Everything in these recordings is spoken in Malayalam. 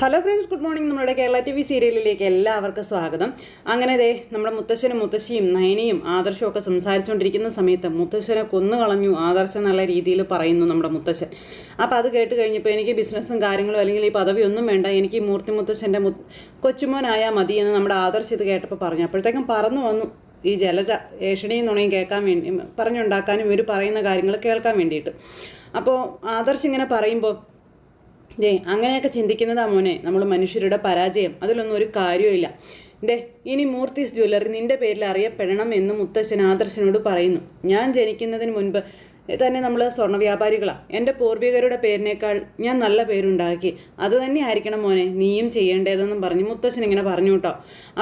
ഹലോ ഫ്രണ്ട്സ് ഗുഡ് മോർണിംഗ് നമ്മുടെ കേരള ടി വി സീരിയലിലേക്ക് എല്ലാവർക്കും സ്വാഗതം. അങ്ങനെ ദേ നമ്മുടെ മുത്തശ്ശനും മുത്തശ്ശിയും നയനയും ആദർശവും ഒക്കെ സംസാരിച്ചുകൊണ്ടിരിക്കുന്ന സമയത്ത് മുത്തശ്ശനെ കൊന്നുകളഞ്ഞു ആദർശം എന്നുള്ള രീതിയിൽ പറയുന്നു നമ്മുടെ മുത്തശ്ശൻ. അപ്പോൾ അത് കേട്ട് കഴിഞ്ഞപ്പോൾ എനിക്ക് ബിസിനസ്സും കാര്യങ്ങളും അല്ലെങ്കിൽ ഈ പദവിയൊന്നും വേണ്ട എനിക്ക് ഈ മൂർത്തി മുത്തശ്ശന്റെ മു കൊച്ചുമോനായാൽ മതി എന്ന് നമ്മുടെ ആദർശ് ഇത് കേട്ടപ്പോൾ പറഞ്ഞു. അപ്പോഴത്തേക്കും പറന്നു വന്നു. ഈ ജലജ ഏഷണിയും നുണയും കേൾക്കാൻ വേണ്ടി പറഞ്ഞുണ്ടാക്കാനും ഇവർ പറയുന്ന കാര്യങ്ങൾ കേൾക്കാൻ വേണ്ടിയിട്ട്. അപ്പോൾ ആദർശ് ഇങ്ങനെ പറയുമ്പോൾ ദേ അങ്ങനെയൊക്കെ ചിന്തിക്കുന്നതാ മോനെ. നമ്മൾ മനുഷ്യരുടെ പരാജയം. അതിലൊന്നും ഒരു കാര്യമില്ല ദേ ഇനി മൂർത്തിസ് ജ്വല്ലറി നിന്റെ പേരിൽ അറിയപ്പെടണം എന്ന് മുത്തശ്ശൻ ആദർശനോട് പറയുന്നു. ഞാൻ ജനിക്കുന്നതിന് മുൻപ് തന്നെ നമ്മൾ സ്വർണ വ്യാപാരികളാണ് എന്റെ പൂർവികരുടെ പേരിനേക്കാൾ ഞാൻ നല്ല പേരുണ്ടാക്കി. അത് തന്നെ ആയിരിക്കണം മോനെ നീയും ചെയ്യേണ്ടതെന്നും പറഞ്ഞ് മുത്തശ്ശൻ ഇങ്ങനെ പറഞ്ഞു കേട്ടോ.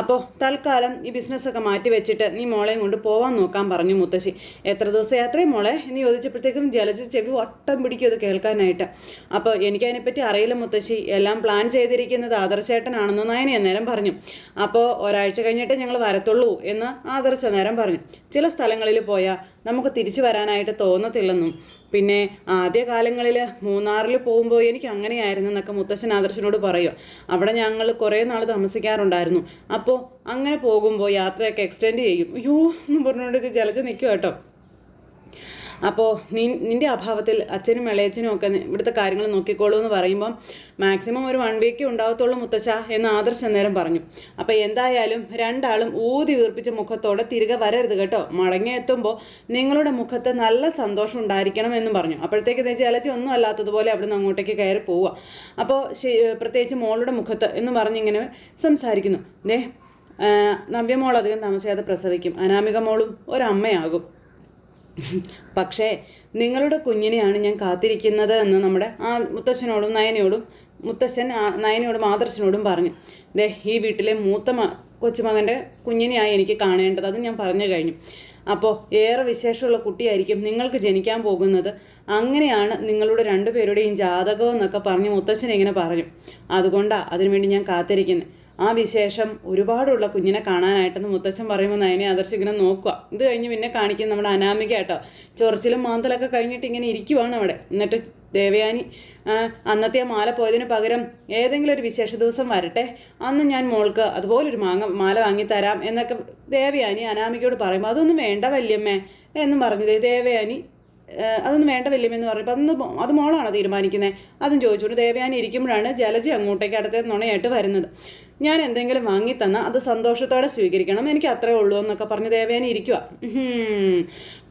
അപ്പോൾ തൽക്കാലം ഈ ബിസിനസ്സൊക്കെ മാറ്റി വെച്ചിട്ട് നീ മോളെയും കൊണ്ട് പോവാൻ നോക്കാൻ പറഞ്ഞു മുത്തശ്ശി. എത്ര ദിവസം യാത്രയും മോളെ? നീ ചോദിച്ചപ്പോഴത്തേക്കും ജലജ ചെവി ഒട്ടം പിടിക്കും അത് കേൾക്കാനായിട്ട്. അപ്പോൾ എനിക്കതിനെപ്പറ്റി അറിയില്ല മുത്തശ്ശി. എല്ലാം പ്ലാൻ ചെയ്തിരിക്കുന്നത് ആദർശേട്ടനാണെന്ന് നയനെ അന്നേരം പറഞ്ഞു. അപ്പോൾ ഒരാഴ്ച കഴിഞ്ഞിട്ട് ഞങ്ങൾ വരത്തുള്ളൂ എന്ന് ആദർശ നേരം പറഞ്ഞു. ചില സ്ഥലങ്ങളിൽ പോയാൽ നമുക്ക് തിരിച്ചു വരാനായിട്ട് തോന്നത്തില്ലെന്നും പിന്നെ ആദ്യകാലങ്ങളിൽ മൂന്നാറിൽ പോകുമ്പോൾ എനിക്ക് അങ്ങനെയായിരുന്നു എന്നൊക്കെ മുത്തശ്ശൻ ആദർശനോട് പറയുക. അവിടെ ഞങ്ങൾ കുറേ നാൾ താമസിക്കാറുണ്ടായിരുന്നു. അപ്പോൾ അങ്ങനെ പോകുമ്പോൾ യാത്രയൊക്കെ എക്സ്റ്റെൻഡ് ചെയ്യും. അയ്യോ എന്ന് പറഞ്ഞുകൊണ്ട് ഇത് ജലജ നിൽക്കുക കേട്ടോ. അപ്പോൾ നീ നിന്റെ അഭാവത്തിൽ അച്ഛനും ഇളയച്ചനും ഒക്കെ ഇവിടുത്തെ കാര്യങ്ങൾ നോക്കിക്കോളൂ എന്ന് പറയുമ്പം മാക്സിമം ഒരു വൺ വീക്ക് ഉണ്ടാവത്തുള്ളൂ മുത്തശ്ശ എന്ന് ആദർശ നേരം പറഞ്ഞു. അപ്പോൾ എന്തായാലും രണ്ടാളും ഊതി വീർപ്പിച്ച മുഖത്തോടെ തിരികെ വരരുത് കേട്ടോ. മടങ്ങിയെത്തുമ്പോൾ നിങ്ങളുടെ മുഖത്ത് നല്ല സന്തോഷം ഉണ്ടായിരിക്കണം എന്ന് പറഞ്ഞു. അപ്പോഴത്തേക്ക് ചേച്ചി ഒന്നും അല്ലാത്തതുപോലെ അവിടുന്ന് അങ്ങോട്ടേക്ക് കയറി പോവുക. അപ്പോൾ പ്രത്യേകിച്ച് മോളുടെ മുഖത്ത് എന്ന് പറഞ്ഞിങ്ങനെ സംസാരിക്കുന്നു. ദേ നവ്യമോൾ അധികം താമസിയാതെ പ്രസവിക്കും. അനാമിക മോളും ഒരമ്മയാകും. പക്ഷേ നിങ്ങളുടെ കുഞ്ഞിനെയാണ് ഞാൻ കാത്തിരിക്കുന്നത് എന്ന് നമ്മുടെ ആ മുത്തശ്ശനോടും നയനയോടും മുത്തശ്ശൻ നയനയോടും ആദർശനോടും പറഞ്ഞു. ദേ ഈ വീട്ടിലെ മൂത്ത കൊച്ചുമകന്റെ കുഞ്ഞിനെയായി എനിക്ക് കാണേണ്ടത്. അത് ഞാൻ പറഞ്ഞു കഴിഞ്ഞു. അപ്പോൾ ഏറെ വിശേഷമുള്ള കുട്ടിയായിരിക്കും നിങ്ങൾക്ക് ജനിക്കാൻ പോകുന്നത്. അങ്ങനെയാണ് നിങ്ങളുടെ രണ്ടുപേരുടെയും ജാതകം എന്നൊക്കെ പറഞ്ഞ് മുത്തശ്ശൻ ഇങ്ങനെ പറഞ്ഞു. അതുകൊണ്ടാണ് അതിനുവേണ്ടി ഞാൻ കാത്തിരിക്കുന്നത് ആ വിശേഷം ഒരുപാടുള്ള കുഞ്ഞിനെ കാണാനായിട്ടെന്ന് മുത്തച്ഛൻ പറയുമ്പോൾ നയനെ ആദർശ് നോക്കുക. ഇത് കഴിഞ്ഞ് പിന്നെ കാണിക്കുന്ന നമ്മുടെ അനാമിക കേട്ടോ ചൊറിച്ചിലും മാന്തലൊക്കെ കഴിഞ്ഞിട്ട് ഇങ്ങനെ ഇരിക്കുവാണ് അവിടെ. എന്നിട്ട് ദേവയാനി അന്നത്തെ മാല പോയതിന് പകരം ഏതെങ്കിലും ഒരു വിശേഷ ദിവസം വരട്ടെ. അന്ന് ഞാൻ മോൾക്ക് അതുപോലൊരു മാങ്ങ മാല വാങ്ങിത്തരാം എന്നൊക്കെ ദേവയാനി അനാമികയോട് പറയുമ്പോൾ അതൊന്നും വേണ്ട വല്യമ്മേ എന്നും പറഞ്ഞത് ദേവയാനി അതൊന്നും വേണ്ട വല്യമെന്ന് പറഞ്ഞപ്പോൾ അതൊന്ന് അത് മോളാണ് തീരുമാനിക്കുന്നത് അതും ചോദിച്ചുകൊണ്ട് ദേവയാനി ഇരിക്കുമ്പോഴാണ് ജലജി അങ്ങോട്ടേക്ക് അടുത്ത നുണയായിട്ട് വരുന്നത്. ഞാൻ എന്തെങ്കിലും വാങ്ങി തന്നാൽ അത് സന്തോഷത്തോടെ സ്വീകരിക്കണം. എനിക്ക് അത്രേ ഉള്ളൂ എന്നൊക്കെ പറഞ്ഞ് ദേവയാനി ഇരിക്കുക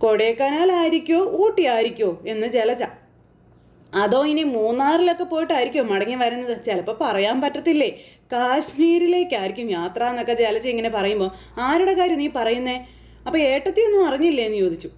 കൊടൈക്കനാലായിരിക്കോ ഊട്ടി ആയിരിക്കോ എന്ന് ജലജ. അതോ ഇനി മൂന്നാറിലൊക്കെ പോയിട്ടായിരിക്കോ മടങ്ങി വരുന്നത്? ചിലപ്പോൾ പറയാൻ പറ്റത്തില്ലേ? കാശ്മീരിലേക്കായിരിക്കും യാത്ര എന്നൊക്കെ ജലജ ഇങ്ങനെ പറയുമ്പോൾ ആരുടെ കാര്യം നീ പറയുന്നേ? അപ്പോൾ ഏട്ടത്തിയൊന്നും അറിഞ്ഞില്ലേ എന്ന് ചോദിച്ചു.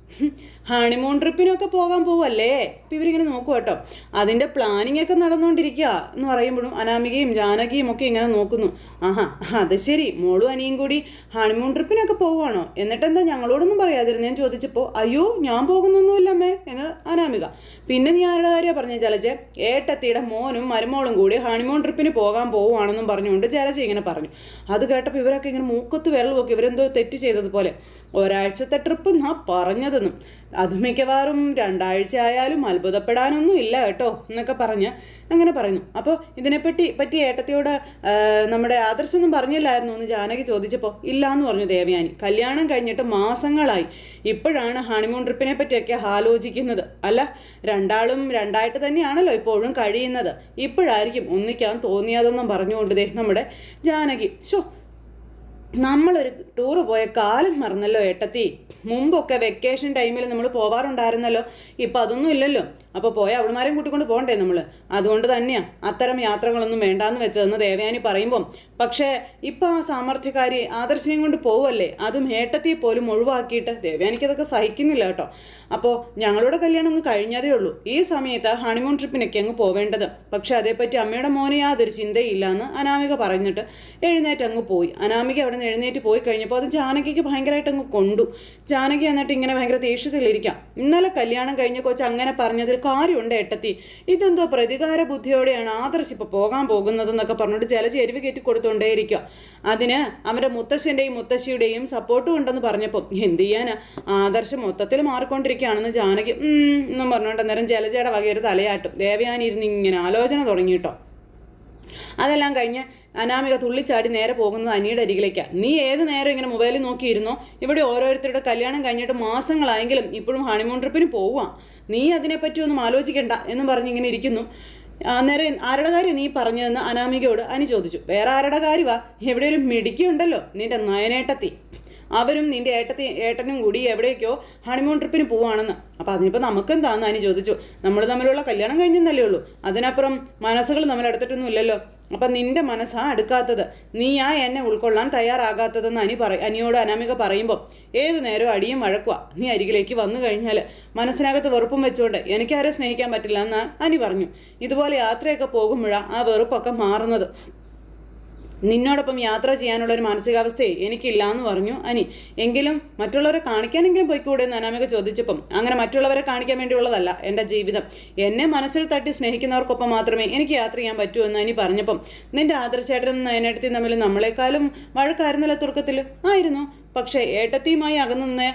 ഹണിമൂൺ ട്രിപ്പിനൊക്കെ പോകാൻ പോവല്ലേ? അപ്പം ഇവരിങ്ങനെ നോക്കുക കേട്ടോ. അതിന്റെ പ്ലാനിങ് ഒക്കെ നടന്നുകൊണ്ടിരിക്കുക എന്ന് പറയുമ്പോഴും അനാമികയും ജാനകിയും ഒക്കെ ഇങ്ങനെ നോക്കുന്നു. ആഹാ അത് ശരി. മോളും അനിയും കൂടി ഹണിമൂൺ ട്രിപ്പിനൊക്കെ പോവുകയാണോ? എന്നിട്ടെന്താ ഞങ്ങളോടൊന്നും പറയാതിരുന്നു? ഞാൻ ചോദിച്ചപ്പോൾ അയ്യോ ഞാൻ പോകുന്നൊന്നുമില്ല അമ്മേ എന്ന് അനാമിക. പിന്നെ നീ ആരുടെ കാര്യമാണ് പറഞ്ഞ ജലജ? ഏട്ടത്തിയുടെ മോനും മരുമോളും കൂടി ഹണിമൂൺ ട്രിപ്പിന് പോകാൻ പോവുകയാണെന്നും പറഞ്ഞുകൊണ്ട് ജലജ ഇങ്ങനെ പറഞ്ഞു. അത് കേട്ടപ്പോൾ ഇവരൊക്കെ ഇങ്ങനെ മൂക്കത്ത് വെള്ളമൊക്കെ ഇവരെന്തോ തെറ്റ് ചെയ്തതുപോലെ. ഒരാഴ്ചത്തെ ട്രിപ്പ് നാ പറഞ്ഞതെന്നും. അത് മിക്കവാറും രണ്ടാഴ്ച ആയാലും അത്ഭുതപ്പെടാനൊന്നും ഇല്ല കേട്ടോ എന്നൊക്കെ പറഞ്ഞ് അങ്ങനെ പറഞ്ഞു അപ്പോൾ ഇതിനെപ്പറ്റി പറ്റി ഏട്ടത്തിയോട് നമ്മുടെ ആദർശൊന്നും പറഞ്ഞില്ലായിരുന്നു എന്ന് ജാനകി ചോദിച്ചപ്പോൾ ഇല്ല എന്ന് പറഞ്ഞു ദേവയാനി. കല്യാണം കഴിഞ്ഞിട്ട് മാസങ്ങളായി. ഇപ്പോഴാണ് ഹണിമൂൺ ട്രിപ്പിനെ പറ്റിയൊക്കെ ആലോചിക്കുന്നത്. അല്ല രണ്ടാളും രണ്ടായിട്ട് തന്നെയാണല്ലോ ഇപ്പോഴും കഴിയുന്നത്. ഇപ്പോഴായിരിക്കും ഒന്നിക്കാൻ തോന്നിയതെന്നും പറഞ്ഞുകൊണ്ട് ദേ നമ്മുടെ ജാനകി. ഷോ നമ്മളൊരു ടൂർ പോയ കാലം മറന്നല്ലോ ഏട്ടത്തി. മുമ്പൊക്കെ വെക്കേഷൻ ടൈമിൽ നമ്മൾ പോവാറുണ്ടായിരുന്നല്ലോ. ഇപ്പം അതൊന്നും ഇല്ലല്ലോ. അപ്പോൾ പോയ അവളുമാരെയും കൂട്ടിക്കൊണ്ട് പോകണ്ടേ നമ്മൾ അതുകൊണ്ട് തന്നെയാണ് അത്തരം യാത്രകളൊന്നും വേണ്ടാന്ന് വെച്ചതെന്ന് ദേവയാനി പറയുമ്പം. പക്ഷേ ഇപ്പം ആ സാമർഥ്യക്കാരി ആദർശിനെയും കൊണ്ട് പോവല്ലേ അതും ഏട്ടത്തിയെ പോലും ഒഴിവാക്കിയിട്ട് ദേവയാനിക്ക് അതൊക്കെ സഹിക്കുന്നില്ല കേട്ടോ. അപ്പോൾ ഞങ്ങളുടെ കല്യാണം അങ്ങ് കഴിഞ്ഞതേ ഉള്ളൂ. ഈ സമയത്ത് ഹണിമൂൺ ട്രിപ്പിനൊക്കെ അങ്ങ് പോവേണ്ടത്. പക്ഷെ അതേപ്പറ്റി അമ്മയുടെ മോനെ യാതൊരു ചിന്തയില്ല എന്ന് അനാമിക പറഞ്ഞിട്ട് എഴുന്നേറ്റ് അങ്ങ് പോയി. അനാമിക അവിടെ നിന്ന് എഴുന്നേറ്റ് പോയി കഴിഞ്ഞപ്പോൾ അത് ജാനകിക്ക് ഭയങ്കരമായിട്ട് അങ്ങ് കൊണ്ടു. ജാനകി എന്നിട്ട് ഇങ്ങനെ ഭയങ്കര ദേഷ്യത്തിലിരിക്കാം. ഇന്നലെ കല്യാണം കഴിഞ്ഞ കൊച്ച് അങ്ങനെ പറഞ്ഞതിൽ കാര്യമുണ്ട് ഏട്ടത്തി. ഇതെന്തോ പ്രതികാര ബുദ്ധിയോടെയാണ് ആദർശ് ഇപ്പോൾ പോകാൻ പോകുന്നതെന്നൊക്കെ പറഞ്ഞിട്ട് ചില ചെരുവ് കയറ്റി കൊടുത്തുകൊണ്ടേയിരിക്കുക അതിന് അവന്റെ മുത്തശ്ശന്റെയും മുത്തശ്ശിയുടെയും സപ്പോർട്ടും ഉണ്ടെന്ന് പറഞ്ഞപ്പോൾ എന്ത് ചെയ്യാനാ? ആദർശം മൊത്തത്തിൽ മാറിക്കൊണ്ടിരിക്കുകയാണെന്ന് ജാനകി എന്നും പറഞ്ഞുകൊണ്ട് അന്നേരം ജലജയുടെ വകയൊരു തലയാട്ടും. ദേവയാനി ഇരുന്ന് ഇങ്ങനെ ആലോചന തുടങ്ങി കേട്ടോ അതെല്ലാം കഴിഞ്ഞ് അനാമിക തുള്ളിച്ചാടി നേരെ പോകുന്നത് അനിയുടെ അരികിലേക്കാണ് നീ ഏത് നേരം ഇങ്ങനെ മൊബൈലിൽ നോക്കിയിരുന്നോ? ഇവിടെ ഓരോരുത്തരുടെ കല്യാണം കഴിഞ്ഞിട്ട് മാസങ്ങളായെങ്കിലും ഇപ്പോഴും ഹണിമൂൺ ട്രിപ്പിന് പോവാം നീ അതിനെപ്പറ്റി ഒന്നും ആലോചിക്കണ്ട എന്ന് പറഞ്ഞ് ഇങ്ങനെ ഇരിക്കുന്നു. അന്നേരം ആരുടെ കാര്യം നീ പറഞ്ഞതെന്ന് അനാമികയോട് അനി ചോദിച്ചു. വേറെ ആരുടെ കാര്യവാ? ഇവിടെ ഒരു മിടുക്കി ഉണ്ടല്ലോ? നിന്റെ നയനേട്ടത്തി. അവരും നിന്റെ ഏട്ടത്തി ഏട്ടനും കൂടി എവിടേക്കോ ഹണിമൂൺ ട്രിപ്പിന് പോവാണെന്ന്. അപ്പോൾ അതിനിപ്പോൾ നമുക്കെന്താന്ന് അനി ചോദിച്ചു. നമ്മൾ തമ്മിലുള്ള കല്യാണം കഴിഞ്ഞെന്നല്ലേ ഉള്ളൂ. അതിനപ്പുറം മനസ്സുകൾ നമ്മൾ എടുത്തിട്ടൊന്നും ഇല്ലല്ലോ. അപ്പം നിന്റെ മനസ്സാ അടുക്കാത്തത്. നീയാ എന്നെ ഉൾക്കൊള്ളാൻ തയ്യാറാകാത്തതെന്ന് അനി പറ അനിയോട് അനാമിക പറയുമ്പോൾ ഏതു നേരവും അടിയും വഴക്കുവാ. നീ അരികിലേക്ക് വന്നു കഴിഞ്ഞാൽ മനസ്സിനകത്ത് വെറുപ്പും വെച്ചുകൊണ്ട് എനിക്കാരെ സ്നേഹിക്കാൻ പറ്റില്ല എന്ന് അനി പറഞ്ഞു. ഇതുപോലെ യാത്രയൊക്കെ പോകുമ്പോഴാണ് ആ വെറുപ്പൊക്കെ മാറുന്നത്. നിന്നോടൊപ്പം യാത്ര ചെയ്യാനുള്ള ഒരു മാനസികാവസ്ഥയെ എനിക്കില്ല എന്ന് പറഞ്ഞു അനി. എങ്കിലും മറ്റുള്ളവരെ കാണിക്കാനെങ്കിലും പോയിക്കൂടെ എന്ന് അനാമിക ചോദിച്ചപ്പം അങ്ങനെ മറ്റുള്ളവരെ കാണിക്കാൻ വേണ്ടിയുള്ളതല്ല എന്റെ ജീവിതം. എന്നെ മനസ്സിൽ തട്ടി സ്നേഹിക്കുന്നവർക്കൊപ്പം മാത്രമേ എനിക്ക് യാത്ര ചെയ്യാൻ പറ്റൂ എന്ന് അനി പറഞ്ഞപ്പം നിന്റെ ആദർശേട്ടനും നയനേട്ടത്തിയും തമ്മിൽ നമ്മളെക്കാളും വഴക്കായിരുന്നില്ല തുടക്കത്തിൽ ആയിരുന്നു. പക്ഷേ ഏട്ടത്തിയുമായി അകന്നു നിന്ന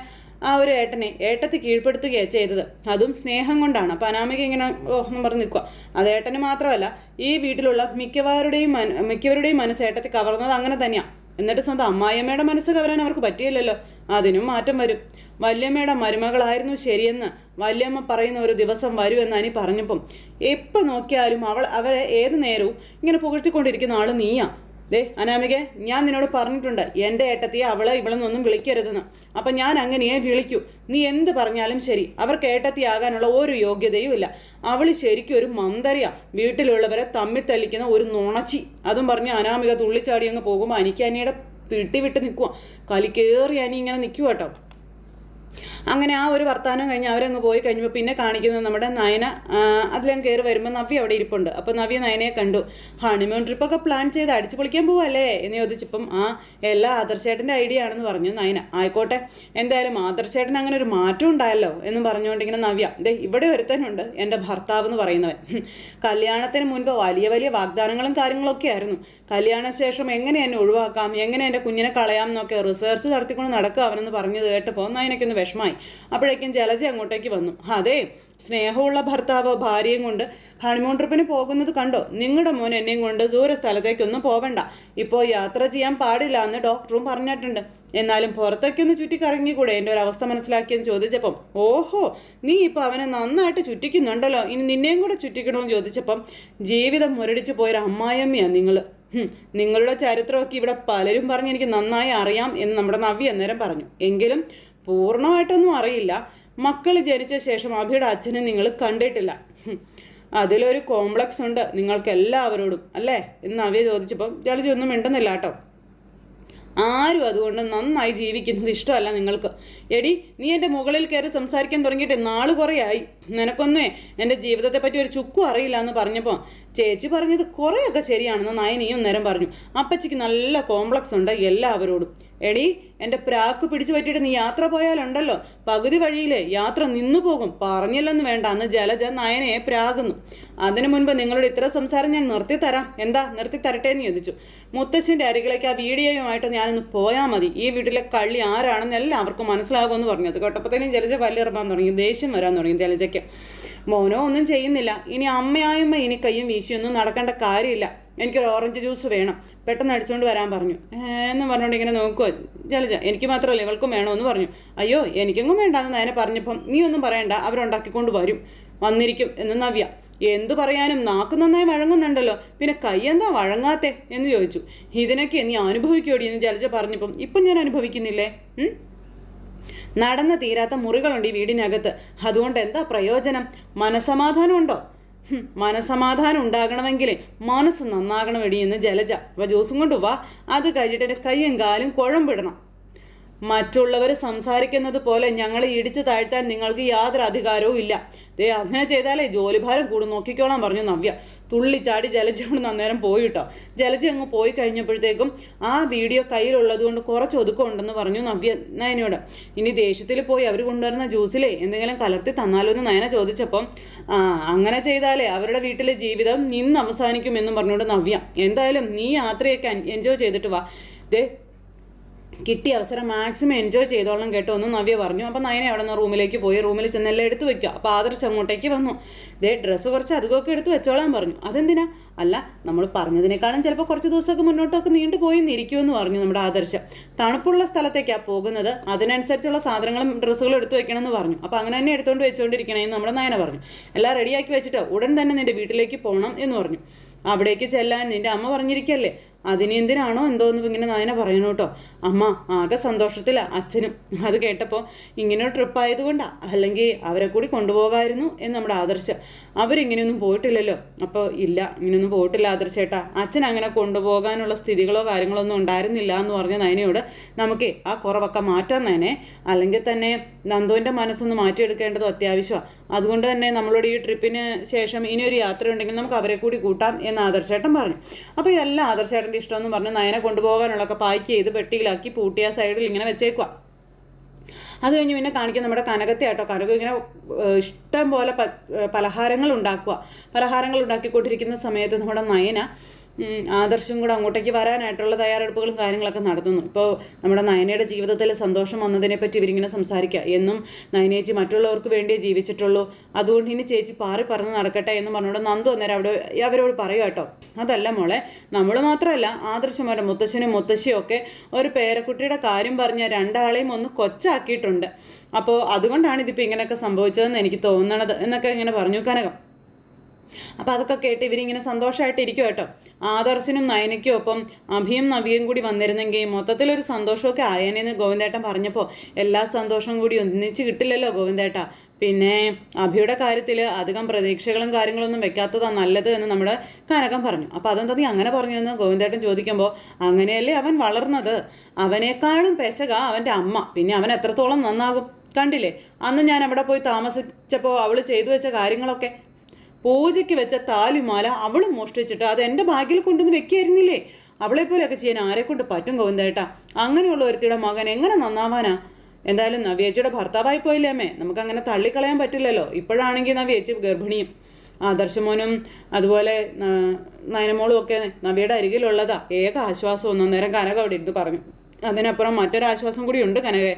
ആ ഒരു ഏട്ടനെ ഏട്ടത്തെ കീഴ്പ്പെടുത്തുകയാണ് ചെയ്തത്. അതും സ്നേഹം കൊണ്ടാണ്. അപ്പം അനാമിക ഇങ്ങനെ ഓഹം പറഞ്ഞ് നിൽക്കുക അത് ഏട്ടന് മാത്രമല്ല ഈ വീട്ടിലുള്ള മിക്കവാരുടെയും മിക്കവരുടെയും മനസ്സ് ഏട്ടത്തെ കവർന്നത് അങ്ങനെ തന്നെയാണ് എന്നിട്ട് സ്വന്തം അമ്മായിയമ്മയുടെ മനസ്സ് കവരാൻ അവർക്ക് പറ്റിയില്ലല്ലോ. അതിനും മാറ്റം വരും. വല്യമ്മയുടെ മരുമകളായിരുന്നു ശരിയെന്ന് വല്യമ്മ പറയുന്ന ഒരു ദിവസം വരുമെന്ന് അനി പറഞ്ഞപ്പം എപ്പോൾ നോക്കിയാലും അവൾ അവരെ ഏത് നേരവും ഇങ്ങനെ പുകഴ്ത്തിക്കൊണ്ടിരിക്കുന്ന ആൾ നീയാ. ദേ അനാമിക ഞാൻ നിന്നോട് പറഞ്ഞിട്ടുണ്ട് എന്റെ ഏട്ടത്തിയെ അവളെ ഇവളെന്നൊന്നും വിളിക്കരുതെന്ന്. അപ്പം ഞാൻ അങ്ങനെയേ വിളിക്കൂ. നീ എന്ത് പറഞ്ഞാലും ശരി. അവർക്ക് ഏട്ടത്തിയാകാനുള്ള ഒരു യോഗ്യതയും ഇല്ല. അവൾ ശരിക്കും ഒരു മന്ദരയാ. വീട്ടിലുള്ളവരെ തമ്മിൽ തല്ലിക്കുന്ന ഒരു നുണച്ചി. അതും പറഞ്ഞ് അനാമിക തുള്ളിച്ചാടി അങ്ങ് പോകുമ്പോൾ അനിക്കാനിയുടെ പിട്ടി വിട്ട് നിൽക്കുക കലിക്കേറി അനി ഇങ്ങനെ നിൽക്കുക കേട്ടോ അങ്ങനെ ആ ഒരു വർത്തമാനം കഴിഞ്ഞ് അവരങ്ങ് പോയി കഴിഞ്ഞപ്പോൾ പിന്നെ കാണിക്കുന്നത് നമ്മുടെ നയന അതിലങ്ങ് കയറി വരുമ്പോൾ നവ്യ അവിടെ ഇരിപ്പുണ്ട്. അപ്പോൾ നവ്യ നയനയെ കണ്ടു. ഹണിമൂൺ ട്രിപ്പൊക്കെ പ്ലാൻ ചെയ്ത് അടിച്ചു പൊളിക്കാൻ പോവല്ലേ എന്ന് ചോദിച്ചപ്പം ആ എല്ലാ ആദർശേട്ടന്റെ ഐഡിയ ആണെന്ന് പറഞ്ഞു നയന. ആയിക്കോട്ടെ എന്തായാലും ആദർശേട്ടൻ അങ്ങനെ ഒരു മാറ്റം ഉണ്ടായല്ലോ എന്ന് പറഞ്ഞുകൊണ്ട് ഇങ്ങനെ നവ്യ ദേ ഇവിടെ ഒരുത്തനുണ്ട് എന്റെ ഭർത്താവ് എന്ന് പറയുന്നവൻ. കല്യാണത്തിന് മുൻപ് വലിയ വലിയ വാഗ്ദാനങ്ങളും കാര്യങ്ങളൊക്കെ ആയിരുന്നു. കല്യാണശേഷം എങ്ങനെ എന്നെ ഒഴിവാക്കാം എങ്ങനെ എന്റെ കുഞ്ഞിനെ കളയാം എന്നൊക്കെ റിസർച്ച് നടത്തിക്കൊണ്ട് നടക്കുക അവനെന്ന് പറഞ്ഞത് കേട്ടപ്പോൾ നയനയ്ക്കൊന്ന് വിഷമായി അപ്പോഴേക്കും ജലജ അങ്ങോട്ടേക്ക് വന്നു. അതെ സ്നേഹമുള്ള ഭർത്താവ് ഭാര്യയും കൊണ്ട് ഹണിമൂൺ ട്രിപ്പിന് പോകുന്നത് കണ്ടോ? നിങ്ങളുടെ മോൻ എന്നെയും കൊണ്ട് ദൂര സ്ഥലത്തേക്കൊന്നും പോവണ്ട. ഇപ്പോൾ യാത്ര ചെയ്യാൻ പാടില്ല എന്ന് ഡോക്ടറും പറഞ്ഞിട്ടുണ്ട്. എന്നാലും പുറത്തേക്കൊന്ന് ചുറ്റിക്കറങ്ങിക്കൂടെ? എന്റെ ഒരു അവസ്ഥ മനസ്സിലാക്കിയെന്ന് ചോദിച്ചപ്പം ഓഹോ നീ ഇപ്പോൾ അവനെ നന്നായിട്ട് ചുറ്റിക്കുന്നുണ്ടല്ലോ. ഇനി നിന്നെയും കൂടെ ചുറ്റിക്കണമെന്ന് ചോദിച്ചപ്പം ജീവിതം മുരടിച്ചു പോയൊരു അമ്മായമ്മയാണ് നിങ്ങൾ നിങ്ങളുടെ ചരിത്രമൊക്കെ ഇവിടെ പലരും പറഞ്ഞ് എനിക്ക് നന്നായി അറിയാം എന്ന് നമ്മുടെ നവ്യ അന്നേരം പറഞ്ഞു. എങ്കിലും പൂർണമായിട്ടൊന്നും അറിയില്ല. മക്കൾ ജനിച്ച ശേഷം അഭിയുടെ അച്ഛനെ നിങ്ങൾ കണ്ടിട്ടില്ല. അതിലൊരു കോംപ്ലക്സ് ഉണ്ട്. നിങ്ങൾക്ക് എല്ലാവരോടും അല്ലേ? എന്ന് നവ്യ ചോദിച്ചപ്പം ജലജി ഒന്നും മിണ്ടുന്നില്ല കേട്ടോ. ആരും അതുകൊണ്ട് നന്നായി ജീവിക്കുന്നത് ഇഷ്ടമല്ല നിങ്ങൾക്ക്. എടി നീ എന്റെ മുകളിൽ കയറി സംസാരിക്കാൻ തുടങ്ങിയിട്ട് നാൾ കുറേയായി നിനക്കൊന്നേ എന്റെ ജീവിതത്തെ പറ്റി ഒരു ചുക്കും അറിയില്ല എന്ന് പറഞ്ഞപ്പോൾ ചേച്ചി പറഞ്ഞത് കുറേയൊക്കെ ശരിയാണെന്ന് നയനിയും നേരം പറഞ്ഞു. അപ്പച്ചിക്ക് നല്ല കോംപ്ലക്സ് ഉണ്ട് എല്ലാവരോടും. എടി എന്റെ പ്രാക്ക് പിടിച്ചു പറ്റിയിട്ട് നീ യാത്ര പോയാലുണ്ടല്ലോ. പകുതി വഴിയിലെ യാത്ര നിന്നു പോകും. പറഞ്ഞില്ലെന്ന് വേണ്ട. അന്ന് ജലജ നയനയെ പ്രാകുന്നു. അതിനു മുൻപ് നിങ്ങളുടെ ഇത്ര സംസാരം ഞാൻ നിർത്തി തരാം എന്താ നിർത്തി തരട്ടെ എന്ന് ചോദിച്ചു. മുത്തശ്ശിന്റെ അരികിലേക്ക് ആ വീഡിയോയുമായിട്ട് ഞാനൊന്ന് പോയാൽ മതി. ഈ വീട്ടിലെ കള്ളി ആരാണെന്ന് എല്ലാവർക്കും മനസ്സിലാകുമെന്ന് പറഞ്ഞത്. കേട്ടപ്പോഴത്തേനും ജലജ വല്ലിറമ്പാൻ തുടങ്ങി. ദേഷ്യം വരാൻ തുടങ്ങി ജലജയ്ക്ക്. മോനോ ഒന്നും ചെയ്യുന്നില്ല. ഇനി അമ്മയായമ്മ ഇനി കയ്യും വീശിയൊന്നും നടക്കേണ്ട കാര്യമില്ല. എനിക്കൊരു ഓറഞ്ച് ജ്യൂസ് വേണം. പെട്ടെന്ന് അടിച്ചുകൊണ്ട് വരാൻ പറഞ്ഞു. എന്ന് പറഞ്ഞുകൊണ്ട് ഇങ്ങനെ നോക്കുമോ ജലജ എനിക്ക് മാത്രമല്ല ഇവൾക്കും വേണമെന്ന് പറഞ്ഞു. അയ്യോ എനിക്കെങ്ങും വേണ്ട എന്ന് നേരെ പറഞ്ഞപ്പം നീ ഒന്നും പറയണ്ട അവരുണ്ടാക്കിക്കൊണ്ട് വരും. വന്നിരിക്കും എന്ന് നവ്യ. എന്തു പറയാനും നാക്ക് നന്നായി വഴങ്ങുന്നുണ്ടല്ലോ. പിന്നെ കൈ എന്താ വഴങ്ങാത്തെ എന്ന് ചോദിച്ചു. ഇതിനൊക്കെ നീ അനുഭവിക്കോടി എന്ന് ജലജ പറഞ്ഞപ്പം ഇപ്പം ഞാൻ അനുഭവിക്കുന്നില്ലേ? നടന്ന് തീരാത്ത മുറികളുണ്ട് ഈ വീടിനകത്ത്. അതുകൊണ്ട് എന്താ പ്രയോജനം? മനസമാധാനം ഉണ്ടോ ഹും, മനസമാധാനം ഉണ്ടാകണമെങ്കിൽ മനസ്സ് നന്നാകണം എടി എന്ന് ജലജ അപ്പോൾ ജ്യൂസും കൊണ്ട് വാ. അത് കഴിഞ്ഞിട്ട് എന്റെ കൈയും കാലും കുഴമ്പിടണം. മറ്റുള്ളവർ സംസാരിക്കുന്നത് പോലെ ഞങ്ങളെ ഇടിച്ചു താഴ്ത്താൻ നിങ്ങൾക്ക് യാതൊരു അധികാരവും ഇല്ല. ദേ അങ്ങനെ ചെയ്താലേ ജോലിഭാരം കൂടും. നോക്കിക്കോളാൻ പറഞ്ഞു നവ്യ. തുള്ളിച്ചാടി ജലജ അവിടെ അന്നേരം പോയി കേട്ടോ. ജലജ അങ്ങ് പോയി കഴിഞ്ഞപ്പോഴത്തേക്കും ആ വീഡിയോ കയ്യിലുള്ളത് കൊണ്ട് കുറച്ച് ഒതുക്കമുണ്ടെന്ന് പറഞ്ഞു നവ്യ നയനയോട്. ഇനി ദേഷ്യത്തിൽ പോയി അവർ കൊണ്ടുവരുന്ന ജ്യൂസിലേ എന്തെങ്കിലും കലർത്തി തന്നാലോ എന്ന് നയന ചോദിച്ചപ്പം അങ്ങനെ ചെയ്താലേ അവരുടെ വീട്ടിലെ ജീവിതം നിന്ന് അവസാനിക്കുമെന്നും പറഞ്ഞുകൊണ്ട് നവ്യ എന്തായാലും നീ യാത്രയൊക്കെ എൻജോയ് ചെയ്തിട്ട് വാ. ദേ കിട്ടിയ അവസരം മാക്സിമം എൻജോയ് ചെയ്തോളണം കേട്ടോ എന്ന് നവ്യ പറഞ്ഞു. അപ്പോൾ നയനെ അവിടെ നിന്ന് റൂമിലേക്ക് പോയി റൂമിൽ ചെന്നെല്ലാം എടുത്തു വെക്കുക. അപ്പോൾ ആദർശ് അങ്ങോട്ടേക്ക് വന്നു. ദേ ഡ്രസ്സ് കുറച്ച് അധികമൊക്കെ എടുത്ത് വെച്ചോളാൻ പറഞ്ഞു. അതെന്തിനാ? അല്ല നമ്മൾ പറഞ്ഞതിനേക്കാളും ചിലപ്പോൾ കുറച്ച് ദിവസമൊക്കെ മുന്നോട്ടൊക്കെ നീണ്ടു പോയി ഇരിക്കുമെന്ന് പറഞ്ഞു നമ്മുടെ ആദർശം. തണുപ്പുള്ള സ്ഥലത്തേക്കാണ് പോകുന്നത്. അതിനനുസരിച്ചുള്ള സാധനങ്ങളും ഡ്രസ്സുകളും എടുത്തു വെക്കണമെന്ന് പറഞ്ഞു. അപ്പോൾ അങ്ങനെ തന്നെ എടുത്തുകൊണ്ട് വെച്ചുകൊണ്ടിരിക്കണമെന്ന് നമ്മുടെ നയന പറഞ്ഞു. എല്ലാം റെഡിയാക്കി വെച്ചിട്ട് ഉടൻ തന്നെ നിന്റെ വീട്ടിലേക്ക് പോകണം എന്ന് പറഞ്ഞു. അവിടേക്ക് ചെല്ലാൻ നിന്റെ അമ്മ പറഞ്ഞിരിക്കല്ലേ? അതിന് എന്തോ എന്തോന്ന് ഇങ്ങനെ നയന പറയുന്നു കേട്ടോ. അമ്മ ആകെ സന്തോഷത്തിലാ അച്ഛനും. അത് കേട്ടപ്പോൾ ഇങ്ങനെ ട്രിപ്പ് ആയതുകൊണ്ടാ അല്ലെങ്കിൽ അവരെ കൂടി കൊണ്ടുപോകായിരുന്നു എന്ന് നമ്മുടെ ആദർശം. അവരിങ്ങനെയൊന്നും പോയിട്ടില്ലല്ലോ. അപ്പോൾ ഇല്ല ഇങ്ങനെയൊന്നും പോയിട്ടില്ല ആദർശേട്ടാ അച്ഛൻ അങ്ങനെ കൊണ്ടുപോകാനുള്ള സ്ഥിതികളോ കാര്യങ്ങളോ ഒന്നും ഉണ്ടായിരുന്നില്ല എന്ന് പറഞ്ഞ നയനയോട് നമുക്ക് ആ കുറവൊക്കെ മാറ്റാൻ നയനെ. അല്ലെങ്കിൽ തന്നെ നന്ദുവിന്റെ മനസ്സൊന്ന് മാറ്റിയെടുക്കേണ്ടത് അത്യാവശ്യമാണ് അതുകൊണ്ട് തന്നെ നമ്മളോട് ഈ ട്രിപ്പിന് ശേഷം ഇനി ഒരു യാത്ര ഉണ്ടെങ്കിൽ നമുക്ക് അവരെ കൂടി കൂട്ടാം എന്ന് ആദർശേട്ടൻ പറഞ്ഞു. അപ്പോൾ ഇതെല്ലാം ആദർശേട്ടന്റെ ഇഷ്ടമെന്ന് പറഞ്ഞ് നയനെ കൊണ്ടുപോകാനുള്ളതൊക്കെ പാക്ക് ചെയ്ത് പെട്ടിയിലാക്കി പൂട്ടിയ സൈഡിൽ ഇങ്ങനെ വെച്ചേക്കുക അത് കഴിഞ്ഞ് പിന്നെ കാണിക്കുന്ന നമ്മുടെ കനകത്തെ ആട്ടോ. കനകം ഇങ്ങനെ ഇഷ്ടം പോലെ പലഹാരങ്ങൾ ഉണ്ടാക്കുക പലഹാരങ്ങൾ ഉണ്ടാക്കിക്കൊണ്ടിരിക്കുന്ന സമയത്ത് നമ്മുടെ നയന ആദർശം കൂടെ അങ്ങോട്ടേക്ക് വരാനായിട്ടുള്ള തയ്യാറെടുപ്പുകളും കാര്യങ്ങളൊക്കെ നടത്തുന്നു. ഇപ്പോൾ നമ്മുടെ നയനയുടെ ജീവിതത്തിൽ സന്തോഷം വന്നതിനെ പറ്റി ഇവരിങ്ങനെ സംസാരിക്കുക എന്നും നയനേച്ചി മറ്റുള്ളവർക്ക് വേണ്ടിയേ ജീവിച്ചിട്ടുള്ളൂ. അതുകൊണ്ട് ഇനി ചേച്ചി പാറി പറന്ന് നടക്കട്ടെ എന്ന് പറഞ്ഞുകൊണ്ട് നന്ദു അന്നേരം അവിടെ അവരോട് പറയുക കേട്ടോ. അതല്ല മോളെ നമ്മൾ മാത്രമല്ല ആദർശം അവരുടെ മുത്തശ്ശനും മുത്തശ്ശിയും ഒക്കെ ഒരു പേരക്കുട്ടിയുടെ കാര്യം പറഞ്ഞ രണ്ടാളെയും ഒന്ന് കൊച്ചാക്കിയിട്ടുണ്ട്. അപ്പോൾ അതുകൊണ്ടാണ് ഇതിപ്പോൾ ഇങ്ങനെയൊക്കെ സംഭവിച്ചതെന്ന് എനിക്ക് തോന്നണത് എന്നൊക്കെ ഇങ്ങനെ പറഞ്ഞു കനകം. അപ്പോൾ അതൊക്കെ കേട്ട് ഇവരിങ്ങനെ സന്തോഷമായിട്ട് ഇരിക്കും കേട്ടോ. ആദർശനും നയനയ്ക്കും ഒപ്പം അഭിയും നവിയും കൂടി വന്നിരുന്നെങ്കിൽ മൊത്തത്തിലൊരു സന്തോഷമൊക്കെ ആയേനെന്ന് ഗോവിന്ദേട്ടൻ പറഞ്ഞപ്പോൾ എല്ലാ സന്തോഷവും കൂടി ഒന്നിച്ച് കിട്ടില്ലല്ലോ ഗോവിന്ദേട്ട. പിന്നെ അഭിയുടെ കാര്യത്തിൽ അധികം പ്രതീക്ഷകളും കാര്യങ്ങളൊന്നും വെക്കാത്തതാണ് നല്ലത് എന്ന് നമ്മുടെ കനകം പറഞ്ഞു. അപ്പോൾ അതെന്താ നീ അങ്ങനെ പറഞ്ഞു എന്ന് ഗോവിന്ദേട്ടൻ ചോദിക്കുമ്പോൾ അങ്ങനെയല്ലേ അവൻ വളർന്നത്? അവനേക്കാളും പെശക അവന്റെ അമ്മ. പിന്നെ അവൻ എത്രത്തോളം നന്നാകും കണ്ടില്ലേ? അന്ന് ഞാൻ അവിടെ പോയി താമസിച്ചപ്പോൾ അവൾ ചെയ്തു വെച്ച കാര്യങ്ങളൊക്കെ പൂജയ്ക്ക് വെച്ച താലിമാല അവളും മോഷ്ടിച്ചിട്ട് അത് എന്റെ ബാഗിൽ കൊണ്ടുവന്ന് വെക്കായിരുന്നില്ലേ? അവളെ പോലെയൊക്കെ ചെയ്യാൻ ആരെക്കൊണ്ട് കൊണ്ട് പറ്റും ഗോവിന്ദേട്ടാ അങ്ങനെയുള്ള ഒരുത്തിയുടെ മകൻ എങ്ങനെ നന്നാവാനാ? എന്തായാലും നവ്യേച്ചിയുടെ ഭർത്താവായി പോയില്ലേ അമ്മേ? നമുക്ക് അങ്ങനെ തള്ളിക്കളയാൻ പറ്റില്ലല്ലോ. ഇപ്പോഴാണെങ്കിൽ നവ്യേച്ചി ഗർഭിണിയും. ആദർശമോനും അതുപോലെ നയനമോളും ഒക്കെ നവിയുടെ അരികിലുള്ളതാ. ഏക ആശ്വാസം ഒന്നും നേരം കനക അവിടെ ഇരുന്ന് പറഞ്ഞു. അതിനപ്പുറം മറ്റൊരു ആശ്വാസം കൂടി ഉണ്ട് കനകെ.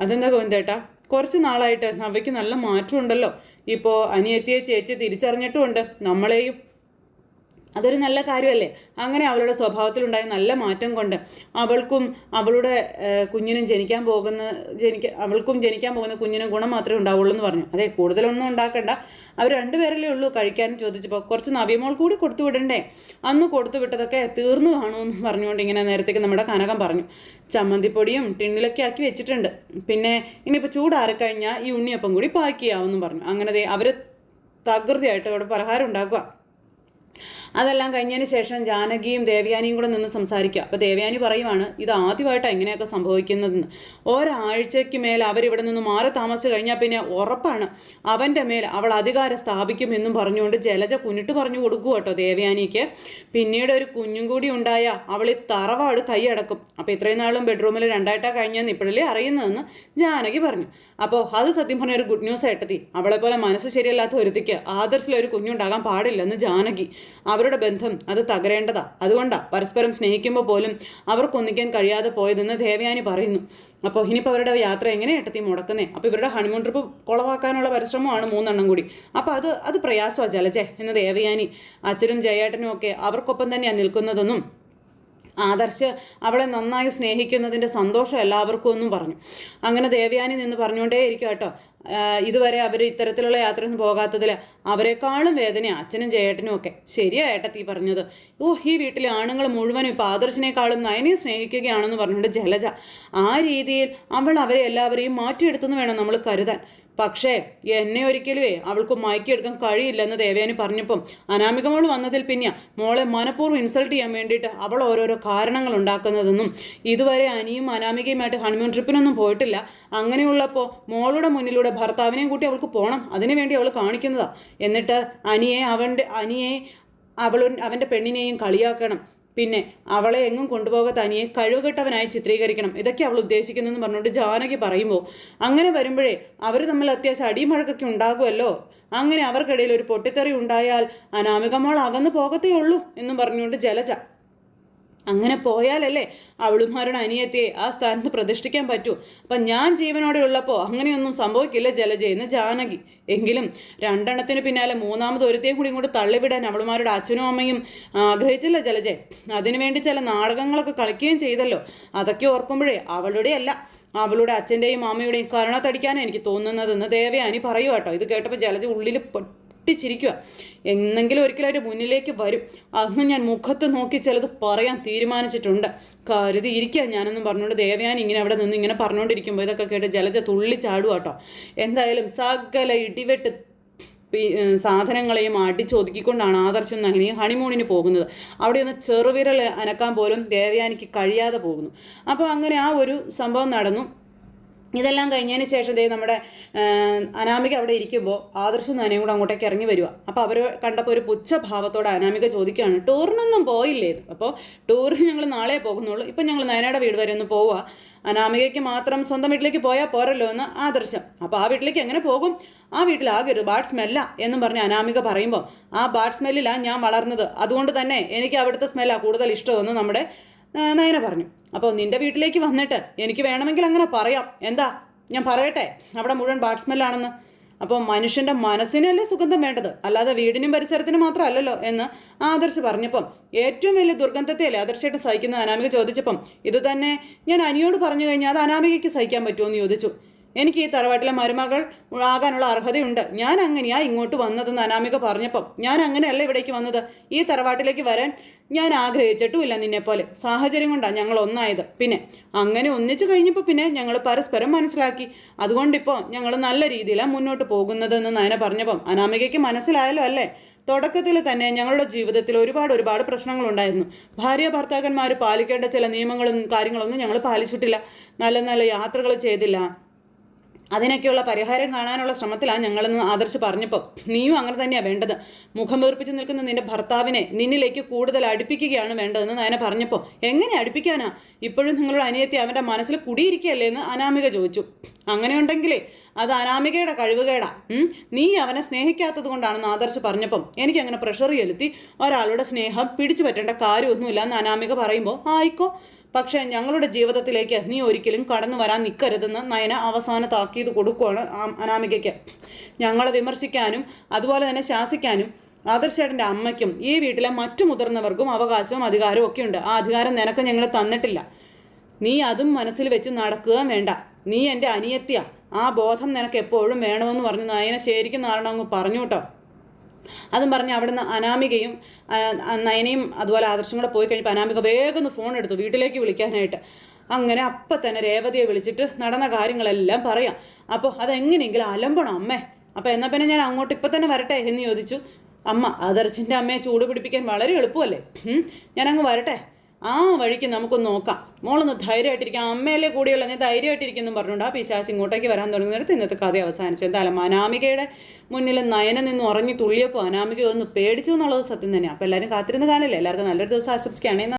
അതെന്താ ഗോവിന്ദേട്ടാ കുറച്ച് നാളായിട്ട് നവയ്ക്ക് നല്ല മാറ്റമുണ്ടല്ലോ. ഇപ്പോൾ അനിയത്തിയെ ചേച്ചി തിരിച്ചറിഞ്ഞിട്ടുമുണ്ട്. നമ്മളെയും അതൊരു നല്ല കാര്യമല്ലേ? അങ്ങനെ അവളുടെ സ്വഭാവത്തിലുണ്ടായ നല്ല മാറ്റം കൊണ്ട് അവൾക്കും അവളുടെ കുഞ്ഞിനും ജനിക്കാൻ പോകുന്ന ജനിക്ക അവൾക്കും ജനിക്കാൻ പോകുന്ന കുഞ്ഞിനും ഗുണം മാത്രമേ ഉണ്ടാവുള്ളൂ എന്ന് പറഞ്ഞു. അതെ കൂടുതലൊന്നും ഉണ്ടാക്കണ്ട. അവർ രണ്ടുപേരല്ലേ ഉള്ളൂ കഴിക്കാൻ ചോദിച്ചപ്പോൾ കുറച്ച് നവ്യമോൾ കൂടി കൊടുത്തു വിടണ്ടേ? അന്ന് കൊടുത്തു വിട്ടതൊക്കെ തീർന്നു എന്ന് പറഞ്ഞുകൊണ്ട് ഇങ്ങനെ നേരത്തേക്ക് നമ്മുടെ കനകം പറഞ്ഞു. ചമ്മന്തിപ്പൊടിയും ടിന്നിലൊക്കെ ആക്കി വെച്ചിട്ടുണ്ട്. പിന്നെ ഇനിയിപ്പോൾ ചൂടാറിക്കഴിഞ്ഞാൽ ഈ ഉണ്ണിയപ്പം കൂടി പാക്ക് ചെയ്യാമെന്നും പറഞ്ഞു. അങ്ങനെ അവർ തകൃതിയായിട്ട് അവിടെ പലഹാരം ഉണ്ടാക്കുക. അതെല്ലാം കഴിഞ്ഞതിന് ശേഷം ജാനകിയും ദേവയാനിയും കൂടെ നിന്ന് സംസാരിക്കുക. അപ്പോൾ ദേവയാനി പറയുവാണ് ഇത് ആദ്യമായിട്ടാണ് എങ്ങനെയൊക്കെ സംഭവിക്കുന്നതെന്ന്. ഒരാഴ്ചയ്ക്ക് മേൽ അവരിവിടെ നിന്ന് മാറി താമസിച്ച് കഴിഞ്ഞാൽ പിന്നെ ഉറപ്പാണ് അവന്റെ മേൽ അവൾ അധികാരം സ്ഥാപിക്കുമെന്നും പറഞ്ഞുകൊണ്ട് ജലജ കുഞ്ഞിട്ട് പറഞ്ഞു കൊടുക്കുക കേട്ടോ ദേവയാനിക്ക്. പിന്നീട് ഒരു കുഞ്ഞും കൂടി ഉണ്ടായ അവൾ ഈ തറവാട് കൈയടക്കും. അപ്പോൾ ഇത്രയും നാളും ബെഡ്റൂമിൽ രണ്ടായിട്ടാണ് കഴിഞ്ഞെന്ന് ഇപ്പോഴല്ലേ അറിയുന്നതെന്ന് ജാനകി പറഞ്ഞു. അപ്പോൾ അത് സത്യം പറഞ്ഞ ഒരു ഗുഡ് ന്യൂസ് ആയിട്ടെത്തി അവളെ പോലെ മനസ്സ് ശരിയല്ലാത്ത ഒരുത്തിക്ക് ആദർശിലൊരു കുഞ്ഞുണ്ടാകാൻ പാടില്ലെന്ന് ജാനകി. അവരുടെ ബന്ധം അത് തകരേണ്ടതാ. അതുകൊണ്ടാ പരസ്പരം സ്നേഹിക്കുമ്പോൾ പോലും അവർക്കൊന്നിക്കാൻ കഴിയാതെ പോയതെന്ന് ദേവയാനി പറയുന്നു. അപ്പോൾ ഇനിയിപ്പോൾ അവരുടെ യാത്ര എങ്ങനെ എട്ടത്തി മുടക്കുന്നേ? അപ്പോൾ ഇവരുടെ ഹണിമൂൺ ട്രിപ്പ് കുളവാക്കാനുള്ള പരിശ്രമമാണ് മൂന്നെണ്ണം കൂടി. അപ്പോൾ അത് അത് പ്രയാസമാണ് ജലജെ എന്ന് ദേവയാനി അച്ഛനും ജയേട്ടനും ഒക്കെ അവർക്കൊപ്പം തന്നെയാണ് നിൽക്കുന്നതെന്നും ആദർശ് അവളെ നന്നായി സ്നേഹിക്കുന്നതിന്റെ സന്തോഷം എല്ലാവർക്കും ഒന്നും പറഞ്ഞു. അങ്ങനെ ദേവയാനി നിന്ന് പറഞ്ഞുകൊണ്ടേ ഇരിക്കും കേട്ടോ. ഇതുവരെ അവർ ഇത്തരത്തിലുള്ള യാത്രയൊന്നും പോകാത്തതിൽ അവരെക്കാളും വേദനയാണ് അച്ഛനും ചേട്ടനും ഒക്കെ. ശരിയാ ഏട്ടത്തി പറഞ്ഞത്. ഓ ഈ വീട്ടിലെ ആണുങ്ങൾ മുഴുവനും ഇപ്പോൾ ആദർശിനേക്കാളും നയനെ സ്നേഹിക്കുകയാണെന്ന് പറഞ്ഞുകൊണ്ട് ജലജ ആ രീതിയിൽ അവൾ അവരെ എല്ലാവരെയും മാറ്റിയെടുത്തെന്ന് വേണം നമ്മൾ കരുതാൻ. പക്ഷേ എന്നെ ഒരിക്കലുവേ അവൾക്ക് മയക്കിയെടുക്കാൻ കഴിയില്ലെന്ന് ദേവയാനി പറഞ്ഞപ്പം അനാമിക മോൾ വന്നതിൽ പിന്നെ മോളെ മനഃപൂർവം ഇൻസൾട്ട് ചെയ്യാൻ വേണ്ടിയിട്ട് അവൾ ഓരോരോ കാരണങ്ങൾ ഉണ്ടാക്കുന്നതെന്നും ഇതുവരെ അനിയും അനാമികയുമായിട്ട് ഹണിമൂൺ ട്രിപ്പിനൊന്നും പോയിട്ടില്ല. അങ്ങനെയുള്ളപ്പോൾ മോളുടെ മുന്നിലൂടെ ഭർത്താവിനെയും കൂട്ടി അവൾക്ക് പോകണം അതിനു വേണ്ടി അവൾ കാണിക്കുന്നതാണ് എന്നിട്ട് അനിയെ അവന്റെ അനിയെ അവൾ അവന്റെ പെണ്ണിനെയും കളിയാക്കണം. പിന്നെ അവളെ എങ്ങും കൊണ്ടുപോകാൻ തനിയെ കഴിവുകെട്ടവനായി ചിത്രീകരിക്കണം. ഇതൊക്കെ അവൾ ഉദ്ദേശിക്കുന്നതെന്ന് പറഞ്ഞുകൊണ്ട് ജാനകി പറയുമ്പോൾ അങ്ങനെ വരുമ്പോഴേ അവർ തമ്മിൽ അത്യാവശ്യം അടിമഴക്കൊക്കെ ഉണ്ടാകുമല്ലോ. അങ്ങനെ അവർക്കിടയിൽ ഒരു പൊട്ടിത്തെറി ഉണ്ടായാൽ അനാമികമോൾ അകന്നു പോകത്തേ ഉള്ളൂ എന്നും പറഞ്ഞുകൊണ്ട് ജലജ അങ്ങനെ പോയാലല്ലേ അവളുമാരുടെ അനിയത്തിയെ ആ സ്ഥാനത്ത് പ്രതിഷ്ഠിക്കാൻ പറ്റൂ. അപ്പം ഞാൻ ജീവനോടെ ഉള്ളപ്പോൾ അങ്ങനെയൊന്നും സംഭവിക്കില്ല ജലജയെന്ന് ജാനകി. എങ്കിലും രണ്ടെണ്ണത്തിന് പിന്നാലെ മൂന്നാമത് ഒരുത്തേയും കൂടി ഇങ്ങോട്ട് തള്ളിവിടാൻ അവളുമാരുടെ അച്ഛനും അമ്മയും ആഗ്രഹിച്ചില്ല ജലജെ. അതിനുവേണ്ടി ചില നാടകങ്ങളൊക്കെ കളിക്കുകയും ചെയ്തല്ലോ. അതൊക്കെ ഓർക്കുമ്പോഴേ അവളുടെ അല്ല അവളുടെ അച്ഛന്റെയും അമ്മയുടെയും കരുണത്തടിക്കാനാണ് എനിക്ക് തോന്നുന്നതെന്ന് ദേവയാനി പറയുവാട്ടോ ഇത് കേട്ടപ്പോൾ ജലജ ഉള്ളിൽ പൊട്ടിച്ചിരിക്കുക എന്നെങ്കിലും ഒരിക്കലായിട്ട് മുന്നിലേക്ക് വരും. അന്ന് ഞാൻ മുഖത്ത് നോക്കി ചിലത് പറയാൻ തീരുമാനിച്ചിട്ടുണ്ട്. കരുതി ഇരിക്കുക ഞാനെന്നും പറഞ്ഞുകൊണ്ട് ദേവയാൻ ഇങ്ങനെ അവിടെ നിന്ന് ഇങ്ങനെ പറഞ്ഞുകൊണ്ടിരിക്കുമ്പോൾ ഇതൊക്കെ കേട്ട് ജലജ തുള്ളി ചാടുക കേട്ടോ എന്തായാലും സകല ഇടിവെട്ട് സാധനങ്ങളെയും അടിച്ചൊതുക്കിക്കൊണ്ടാണ് ആദർശം നഹിനി ഹണിമൂണിന് പോകുന്നത്. അവിടെ നിന്ന് ചെറുവിരൽ അനക്കാൻ പോലും ദേവയാനിക്ക് കഴിയാതെ പോകുന്നു. അപ്പോൾ അങ്ങനെ ആ ഒരു സംഭവം നടന്നു. ഇതെല്ലാം കഴിഞ്ഞതിന് ശേഷം ദേ നമ്മുടെ അനാമിക അവിടെ ഇരിക്കുമ്പോൾ ആദർശം നനയും കൂടെ അങ്ങോട്ടേക്ക് ഇറങ്ങി വരിക അപ്പോൾ അവർ കണ്ടപ്പോൾ ഒരു പുച്ഛഭാവത്തോടെ അനാമിക ചോദിക്കുകയാണ് ടൂറിനൊന്നും പോയില്ലേ അപ്പോൾ ടൂറിന് ഞങ്ങൾ നാളെ പോകുന്നുള്ളൂ. ഇപ്പം ഞങ്ങൾ നയനയുടെ വീട് വരെ ഒന്ന് പോവുക അനാമികയ്ക്ക് മാത്രം സ്വന്തം വീട്ടിലേക്ക് പോയാൽ പോരല്ലോ എന്ന് ആദർശം. അപ്പോൾ ആ വീട്ടിലേക്ക് എങ്ങനെ പോകും? ആ വീട്ടിൽ ആകെ ഒരു ബാഡ് സ്മെല്ല എന്നും പറഞ്ഞ് അനാമിക പറയുമ്പോൾ ആ ബാഡ് സ്മെല്ലിലാണ് ഞാൻ വളർന്നത്. അതുകൊണ്ട് തന്നെ എനിക്ക് അവിടുത്തെ സ്മെല്ലാണ് കൂടുതൽ ഇഷ്ടമെന്ന് നമ്മുടെ നയന പറഞ്ഞു. അപ്പോൾ നിന്റെ വീട്ടിലേക്ക് വന്നിട്ട് എനിക്ക് വേണമെങ്കിൽ അങ്ങനെ പറയാം. എന്താ? ഞാൻ പറയട്ടെ. അവിടെ മുഴുവൻ ബാറ്റ്സ്മെല്ലാണെന്ന് അപ്പോൾ മനുഷ്യന്റെ മനസ്സിനല്ലേ സുഗന്ധം വേണ്ടത്? അല്ലാതെ വീടിനും പരിസരത്തിനും മാത്രമല്ലല്ലോ എന്ന് ആദർശ് പറഞ്ഞപ്പം ഏറ്റവും വലിയ ദുർഗന്ധത്തെയല്ലേ ആദർശമായിട്ട് സഹിക്കുന്ന അനാമിക ചോദിച്ചപ്പം ഇത് തന്നെ ഞാൻ അനിയോട് പറഞ്ഞു കഴിഞ്ഞാൽ അത് അനാമികയ്ക്ക് സഹിക്കാൻ പറ്റുമോ? എന്ന് ചോദിച്ചു. എനിക്ക് ഈ തറവാട്ടിലെ മരുമകൾ ആകാനുള്ള അർഹതയുണ്ട്. ഞാൻ അങ്ങനെയാ ഇങ്ങോട്ട് വന്നതെന്ന് അനാമിക പറഞ്ഞപ്പം. ഞാൻ അങ്ങനെയല്ല ഇവിടേക്ക് വന്നത്. ഈ തറവാട്ടിലേക്ക് വരാൻ ഞാൻ ആഗ്രഹിച്ചിട്ടുമില്ല നിന്നെപ്പോലെ. സാഹചര്യം കൊണ്ടാണ് ഞങ്ങൾ ഒന്നായത്. പിന്നെ അങ്ങനെ ഒന്നിച്ചു കഴിഞ്ഞപ്പോൾ പിന്നെ ഞങ്ങൾ പരസ്പരം മനസ്സിലാക്കി. അതുകൊണ്ടിപ്പോൾ ഞങ്ങൾ നല്ല രീതിയിലാണ് മുന്നോട്ട് പോകുന്നതെന്ന് നയന പറഞ്ഞപ്പം അനാമികയ്ക്ക് മനസ്സിലായല്ലോ അല്ലേ? തുടക്കത്തിൽ തന്നെ ഞങ്ങളുടെ ജീവിതത്തിൽ ഒരുപാട് ഒരുപാട് പ്രശ്നങ്ങളുണ്ടായിരുന്നു. ഭാര്യ ഭർത്താക്കന്മാർ പാലിക്കേണ്ട ചില നിയമങ്ങളും കാര്യങ്ങളൊന്നും ഞങ്ങൾ പാലിച്ചിട്ടില്ല. നല്ല നല്ല യാത്രകൾ ചെയ്തില്ല. അതിനൊക്കെയുള്ള പരിഹാരം കാണാനുള്ള ശ്രമത്തിലാണ് ഞങ്ങളെന്ന് ആദർശ് പറഞ്ഞപ്പോൾ നീയും അങ്ങനെ തന്നെയാണ് വേണ്ടത്. മുഖം വീർപ്പിച്ച് നിൽക്കുന്ന നിന്റെ ഭർത്താവിനെ നിന്നിലേക്ക് കൂടുതൽ അടുപ്പിക്കുകയാണ് വേണ്ടതെന്ന് നയന പറഞ്ഞപ്പോൾ എങ്ങനെ അടുപ്പിക്കാനാ? ഇപ്പോഴും നിങ്ങളുടെ അനിയത്തി അവന്റെ മനസ്സിൽ കുടിയിരിക്കുകയല്ലേ? എന്ന് അനാമിക ചോദിച്ചു. അങ്ങനെയുണ്ടെങ്കിലേ അത് അനാമികയുടെ കഴിവുകേടാ. നീ അവനെ സ്നേഹിക്കാത്തത് കൊണ്ടാണെന്ന് ആദർശ് പറഞ്ഞപ്പം എനിക്ക് അങ്ങനെ പ്രഷർ ചെലുത്തി. ഒരാളുടെ സ്നേഹം പിടിച്ചു പറ്റേണ്ട കാര്യമൊന്നുമില്ല എന്ന് അനാമിക പറയുമ്പോൾ ആയിക്കോ പക്ഷേ ഞങ്ങളുടെ ജീവിതത്തിലേക്ക് നീ ഒരിക്കലും കടന്നു വരാൻ നിൽക്കരുതെന്ന് നയന അവസാന താക്കീത് കൊടുക്കുകയാണ് അനാമികയ്ക്ക്. ഞങ്ങളെ വിമർശിക്കാനും അതുപോലെ തന്നെ ശാസിക്കാനും ആദർശേട്ടന്റെ അമ്മയ്ക്കും ഈ വീട്ടിലെ മറ്റു മുതിർന്നവർക്കും അവകാശവും അധികാരവും ഒക്കെ ഉണ്ട് ആ അധികാരം നിനക്ക് ഞങ്ങൾ തന്നിട്ടില്ല. നീ അതും മനസ്സിൽ വെച്ച് നടക്കുക വേണ്ട. നീ എന്റെ അനിയത്തിയ. ആ ബോധം നിനക്ക് എപ്പോഴും വേണമെന്ന് പറഞ്ഞ് നയന ശരിക്കും നാളെ അങ്ങ് പറഞ്ഞു കേട്ടോ. അതും പറഞ്ഞ് അവിടുന്ന് അനാമികയും നയനയും അതുപോലെ ആദർശം കൂടെ പോയി കഴിഞ്ഞപ്പോൾ അനാമിക വേഗം ഒന്ന് ഫോൺ എടുത്തു വീട്ടിലേക്ക് വിളിക്കാനായിട്ട്. അങ്ങനെ അപ്പം തന്നെ രേവതിയെ വിളിച്ചിട്ട് നടന്ന കാര്യങ്ങളെല്ലാം പറയാം. അപ്പോൾ അതെങ്ങനെയെങ്കിലും അലമ്പണം അമ്മേ. അപ്പോൾ എന്നാൽ പിന്നെ ഞാൻ അങ്ങോട്ട് ഇപ്പം തന്നെ വരട്ടെ എന്ന് ചോദിച്ചു. അമ്മ ആദർശിന്റെ അമ്മയെ ചൂട് പിടിപ്പിക്കാൻ വളരെ എളുപ്പമല്ലേ? ഞാൻ വരട്ടെ. ആ വഴിക്ക് നമുക്കൊന്ന് നോക്കാം. മോളൊന്ന് ധൈര്യമായിട്ടിരിക്കാം അമ്മയല്ലേ കൂടിയുള്ള. നീ ധൈര്യമായിട്ടിരിക്കുന്നു പറഞ്ഞുകൊണ്ട് ആ പിശാശ് ഇങ്ങോട്ടേക്ക് വരാൻ തുടങ്ങുന്നിടത്ത് ഇന്നത്തെ കഥ അവസാനിച്ചു. എന്തായാലും അനാമികയുടെ മുന്നിൽ നയനം നിന്ന് ഉറങ്ങി തുള്ളിയപ്പോൾ അനാമിക ഒന്ന് പേടിച്ചു എന്നുള്ളത് സത്യം തന്നെയാണ് അപ്പോൾ എല്ലാവരും കാത്തിരുന്ന് കാണില്ലേ? എല്ലാവർക്കും നല്ലൊരു ദിവസം ആശംസിക്കുകയാണെങ്കിൽ